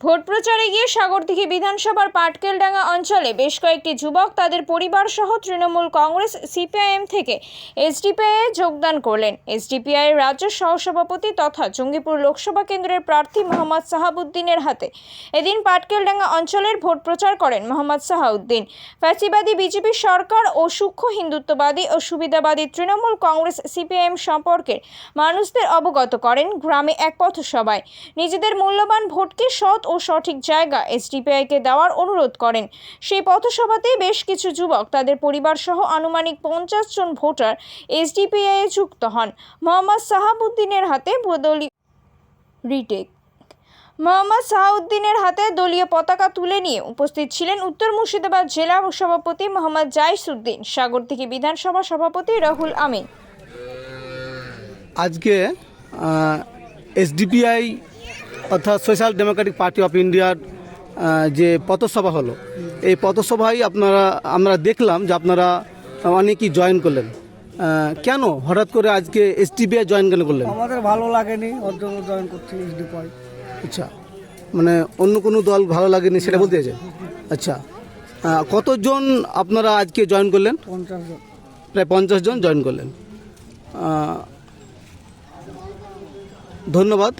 Vote প্রচারে গিয়ে সাগরদিঘি বিধানসভার পাটকেলডাঙ্গা অঞ্চলে বেশ কয়েকটি যুবক তাদের পরিবার সহ তৃণমূল কংগ্রেস, সিপিআইএম থেকে এসডিপিআই যোগদান করলেন। এসডিপিআই রাজ্য সহসভাপতি তথা জঙ্গিপুর লোকসভা কেন্দ্রের প্রার্থী মোহাম্মদ সাহাবুদ্দিনের হাতে এদিন পাটকেলডাঙ্গা অঞ্চলের ভোট প্রচার করেন মোহাম্মদ সাহাউদ্দিন। ফ্যাসিবাদী বিজেপি সরকার ও সূক্ষ্ম হিন্দুত্ববাদী ও সুবিধাবাদী তৃণমূল কংগ্রেস, সিপিআইএম সম্পর্কে মানুষদের অবগত করেন গ্রামে এক পথসভায়। নিজেদের মূল্যবান ভোটকে সৎ ও সঠিক জায়গা এসডিপিআইকে দেওয়ার অনুরোধ করেন। সেই পথসভাতে বেশ কিছু যুবক, তাদের পরিবার সহ আনুমানিক পঞ্চাশ জন ভোটার এসডিপিআই যুক্ত হন। মোহাম্মদ সাহাবুদ্দিনের হাতে বদলি রিটেক। মোহাম্মদ সাহাউদ্দিনের হাতে দলীয় পতাকা তুলে নিয়ে উপস্থিত ছিলেন উত্তর মুর্শিদাবাদ জেলা সভাপতি মোহাম্মদ জাইসুদ্দিন থেকে বিধানসভা সভাপতি রাহুল আমিন। আজকে এসডিপিআই অর্থাৎ সোশ্যাল ডেমোক্রেটিক পার্টি অফ ইন্ডিয়ার যে পথসভা হলো এই পথসভায় আপনারা আমরা দেখলাম যে আপনারা অনেকেই জয়েন করলেন। কেন হঠাৎ করে আজকে এসডিপিআই জয়েন কেন করলেন? আমাদের ভালো লাগেনি ওর জন্য জয়েন করছি পয় আচ্ছা মানে অন্য কোনো দল ভালো লাগেনি সেটা বলতে চাইছেন? আচ্ছা কতজন আপনারা আজকে জয়েন করলেন? পঞ্চাশ জন। প্রায় পঞ্চাশ জন জয়েন করলেন। ধন্যবাদ।